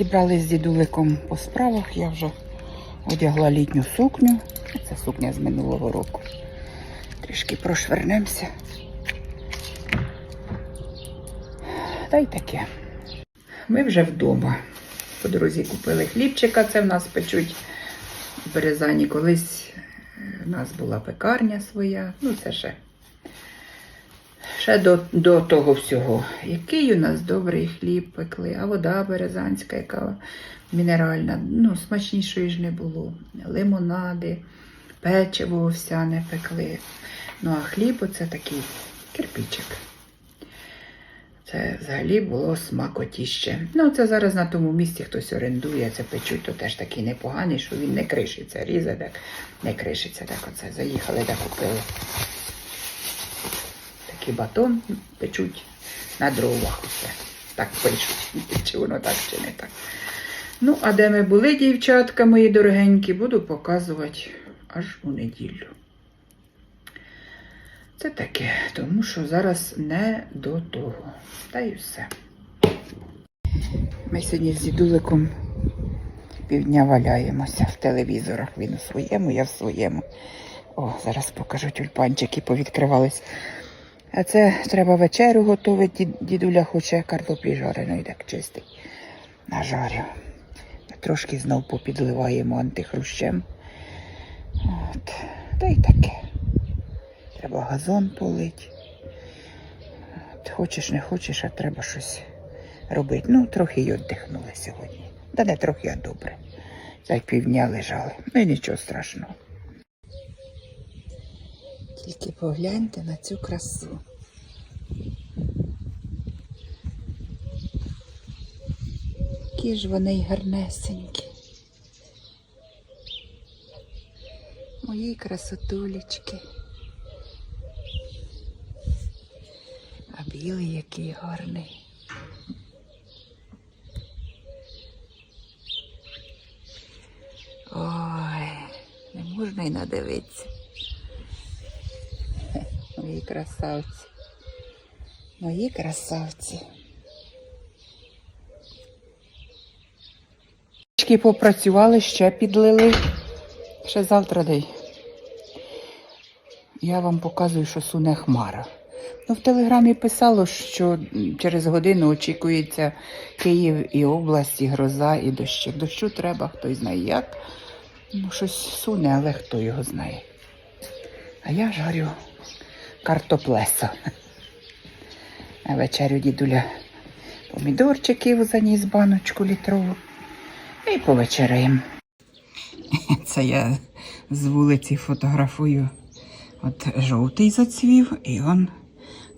Зібрались з дідуликом по справах. Я вже одягла літню сукню. Це сукня з минулого року. Трішки прошвернемося. Та й таке. Ми вже вдома. По дорозі купили хлібчика, це в нас печуть в Березані. Колись в нас була пекарня своя. Ну, це ще. Ще до, до того всього. Який у нас добрий хліб пекли, а вода березанська, яка мінеральна. Ну, смачнішої ж не було. Лимонади, печиво овсяне пекли. Ну, а хліб оце такий кирпичик. Це взагалі було смакотіще. Ну, це зараз на тому місці хтось орендує, це печуть, то теж такий непоганий, що він не кришиться. Різе, так не кришиться. Так оце заїхали, так купили. Такий батон печуть на дровах усе. Так пишуть. Чи воно так, чи не так. Ну, а де ми були, дівчатка мої дорогенькі, буду показувати аж у неділю. Це таке, тому що зараз не до того. Та й все. Ми сьогодні з дідуликом півдня валяємося в телевізорах. Він у своєму, я в своєму. О, зараз покажу тюльпанчики повідкривались. А це треба вечерю готувати. Дідуля хоче картоплі жареної, так чистий. Нажарю. Трошки знов попідливаємо антихрущем. От. Та й таке. Треба газон полити. От, Хочеш, не хочеш, а треба щось робити. Ну, трохи й віддихнули сьогодні. Та не трохи, а добре. Так півдня лежали. Ну і нічого страшного. Тільки погляньте на цю красу. Які ж вони гарнесенькі. Мої красотулечки. А білий який гарний. Ой, не можна й надивитися. Мої красавці. Мої красавці. Трішки попрацювали, ще підлили. Ще завтра дай. Я вам показую, що суне хмара. Ну, в телеграмі писало, що через годину очікується Київ і область, і гроза, і дощик. Дощу треба, хтось знає як. Ну, щось суне, але хто його знає. А я жарю картоплесо. На вечерю дідуля помідорчиків заніс баночку літрову. І повечеряємо. Це я з вулиці фотографую. От жовтий зацвів, і он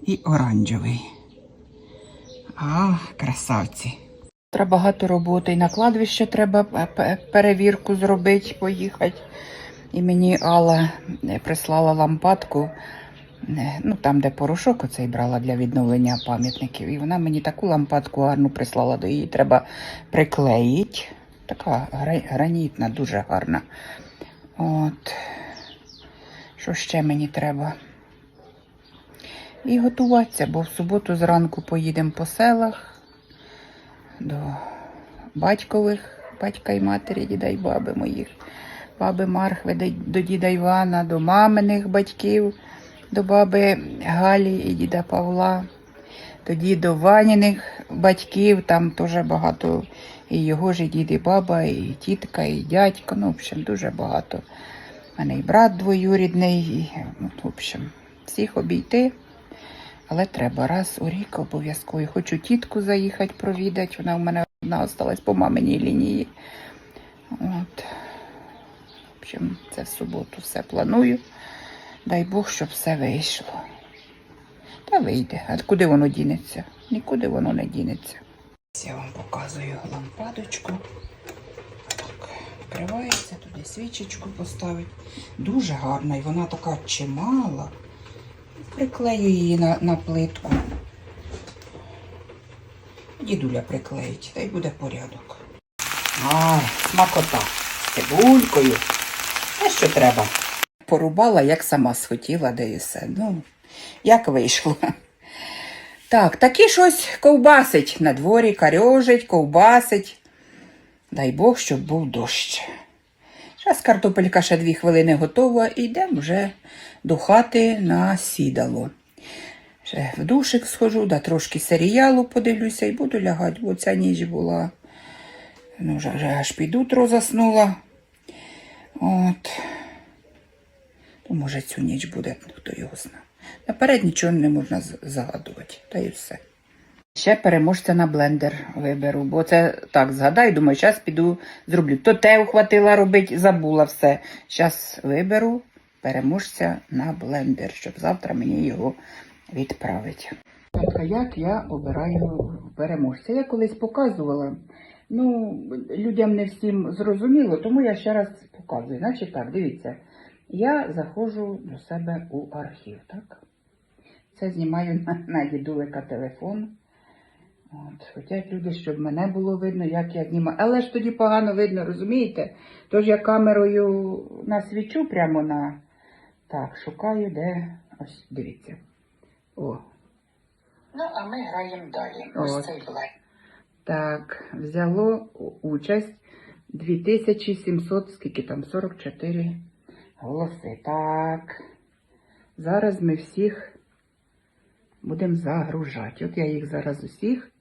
і оранжевий. А, красавці. Треба багато роботи. І на кладбище треба перевірку зробити, поїхати. І мені Алла е, прислала лампадку, ну там, де порошок оцей брала для відновлення пам'ятників. І вона мені таку лампадку гарну прислала, до її треба приклеїти. Така гранітна, дуже гарна. От. Що ще мені треба? І готуватися, бо в суботу зранку поїдемо по селах до батькових, батька і матері, діда й баби моїх, баби Мархви, до діда Івана, до маминих батьків, до баби Галі і діда Павла, тоді до Ваніних батьків, там теж багато і його ж і дід, і баба, і тітка, і дядько. Ну, в общем, дуже багато. У мене і брат двоюрідний, і, ну, в общем, всіх обійти. Але треба раз у рік обов'язково. Хочу тітку заїхати провідати. Вона в мене одна осталась по маминій лінії. От. В общем, це в суботу все планую. Дай Бог, щоб все вийшло. Та вийде. А куди воно дінеться? Нікуди воно не дінеться. Я вам показую лампадочку. Так, вкривається, туди свічечку поставити. Дуже гарна і вона така чимала. Приклею її на, на плитку. Дідуля приклеїть, та й буде порядок. Ай, смакота. З цибулькою. А що треба? Порубала, як сама схотіла, де і все. Ну, як вийшло. Так, такі щось ковбасить на дворі, карьожить, ковбасить. Дай Бог, щоб був дощ. Зараз картопелька ще дві хвилини готова і йдемо вже до хати на сідало. Ще в душик схожу, да трошки серіалу подивлюся і буду лягати, бо ця ніч була. Ну, вже, вже аж під утро заснула. От. Може, цю ніч буде, хто його знає. Наперед нічого не можна загадувати, та й все. Ще переможця на блендер виберу, бо це так згадаю, думаю, зараз піду зроблю. То те ухватила робити, забула все. Зараз виберу переможця на блендер, щоб завтра мені його відправити. Як я обираю переможця? Я колись показувала. Ну, людям не всім зрозуміло, тому я ще раз показую. Значить так, дивіться, я заходжу до себе у архів, так? Це знімаю на, на дідулика телефон. От, хотять люди, щоб мене було видно, як я знімаю. Але ж тоді погано видно, розумієте? Тож я камерою насвічу прямо на. Так, шукаю, де. Ось, дивіться. О. Ну, а ми граємо далі. Ось цей блек. Так, взяло участь 2700, скільки там, 44 голоси. Так. Зараз ми всіх будемо загружати. От я їх зараз усіх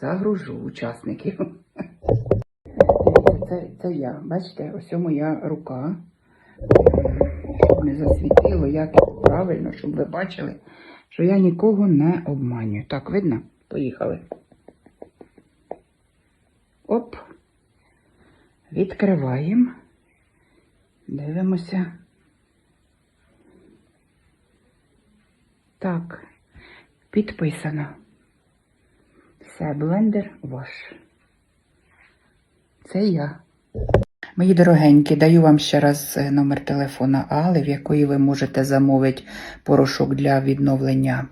загружу, учасників. Це, це я. Бачите, ось моя рука. Щоб не засвітило, як правильно, щоб ви бачили, що я нікого не обманюю. Так, видно? Поїхали. Оп. Відкриваємо. Дивимося. Так, підписано. Все, блендер ваш. Це я. Мої дорогенькі, даю вам ще раз е, номер телефона Али, в якої ви можете замовити порошок для відновлення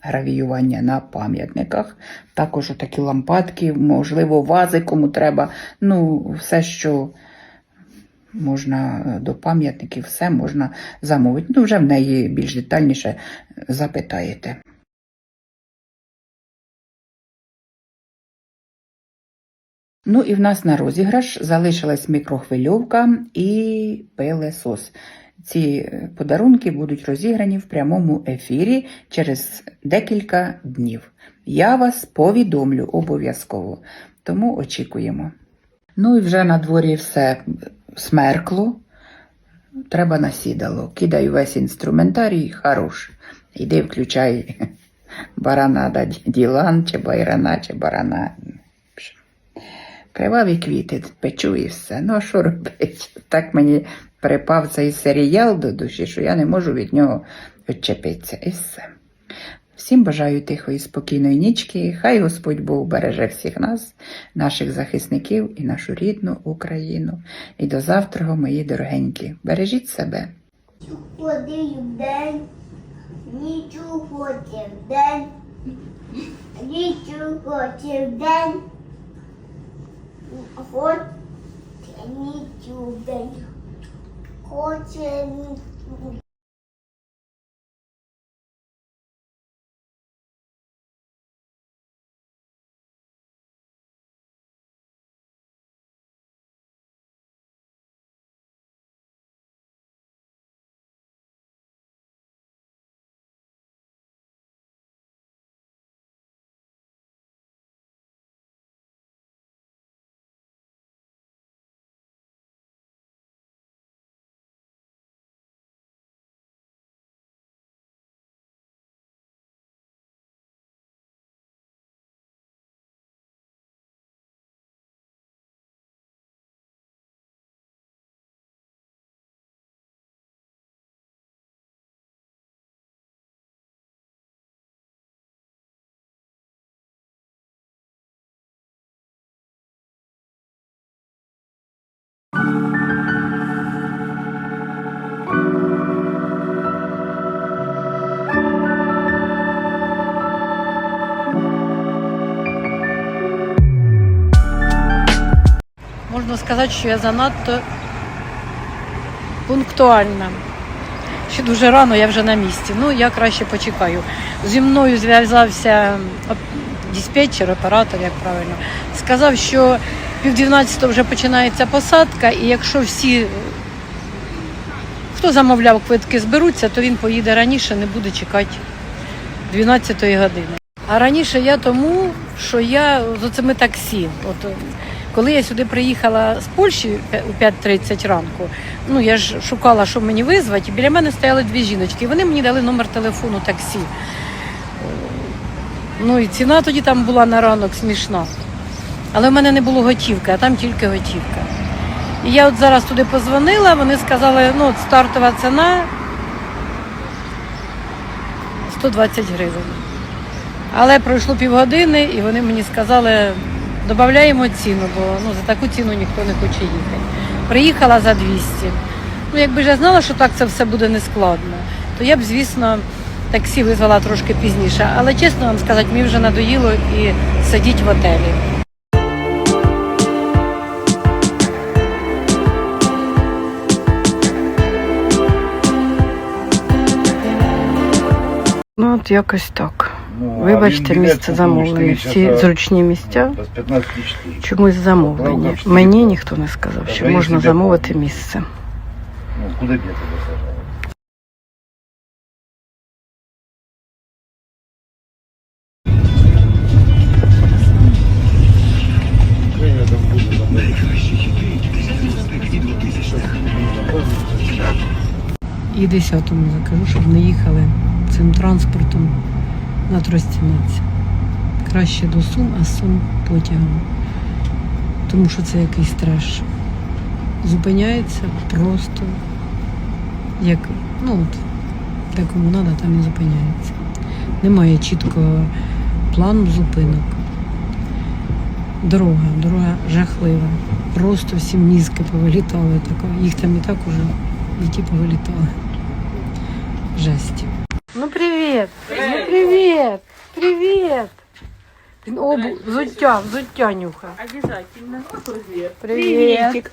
гравіювання на пам'ятниках. Також такі лампадки, можливо, вази, кому треба. Ну, все, що можна е, до пам'ятників, все можна замовити. Ну, вже в неї більш детальніше запитаєте. Ну і в нас на розіграш залишилась мікрохвильовка і пилесос. Ці е, подарунки будуть розіграні в прямому ефірі через декілька днів. Я вас повідомлю обов'язково, тому очікуємо. Ну і вже на дворі все смеркло. Треба насідало. Кидай весь інструментарій, хорош. Іди включай барана ділан, чи байрана, чи барана. Криваві квіти, печу і все. Ну, а що робити? Так мені припав цей серіал до душі, що я не можу від нього відчепитися. І все. Всім бажаю тихої, спокійної нічки. Хай Господь Бог береже всіх нас, наших захисників і нашу рідну Україну. І до завтра, мої дорогенькі. Бережіть себе. Ходив день, нічого хотів день, нічого хотів день, хоч нічого день, хоче нічого. Можна сказати, що я занадто пунктуальна. Ще дуже рано, я вже на місці. Ну, я краще почекаю. Зі мною зв'язався диспетчер, оператор, як правильно. Сказав, що пів 12 вже починається посадка, і якщо всі, е, хто замовляв квитки, зберуться, то він поїде раніше, не буде чекати 12 години. А раніше я тому, що я з оцими таксі. От, коли я сюди приїхала з Польщі у 5.30 ранку, ну я ж шукала, що мені визвати, і біля мене стояли дві жіночки, вони мені дали номер телефону таксі. Ну і ціна тоді там була на ранок смішна. Але в мене не було готівки, а там тільки готівка. І я от зараз туди позвонила, вони сказали, ну от стартова ціна 120 гривень. Але пройшло півгодини, і вони мені сказали, додаємо ціну, бо ну, за таку ціну ніхто не хоче їхати. Приїхала за 200. Ну, якби ж я знала, що так це все буде нескладно, то я б, звісно, таксі визвала трошки пізніше. Але чесно вам сказати, мені вже надоїло і сидіти в отелі. Ну, от якось так. Ну, Вибачте, місце замовлення. Всі зручні місця Без 15 4. чомусь замовлені. Мені ніхто не сказав, що можна замовити місце. Ну, куди б я тебе сажав? І десятому закажу, щоб не їхали цим транспортом на Тростянець. Краще до Сум, а Сум потягом. Тому що це якийсь треш. Зупиняється просто як, ну от, де кому треба, там і зупиняється. Немає чіткого плану зупинок. Дорога, дорога жахлива. Просто всі мізки повилітали. Їх там і так уже і ті повилітали. Жесть. Ну привіт! Ну привіт! Привіт! Він обу взуття, взуття нюха. Обязательно. Привіт!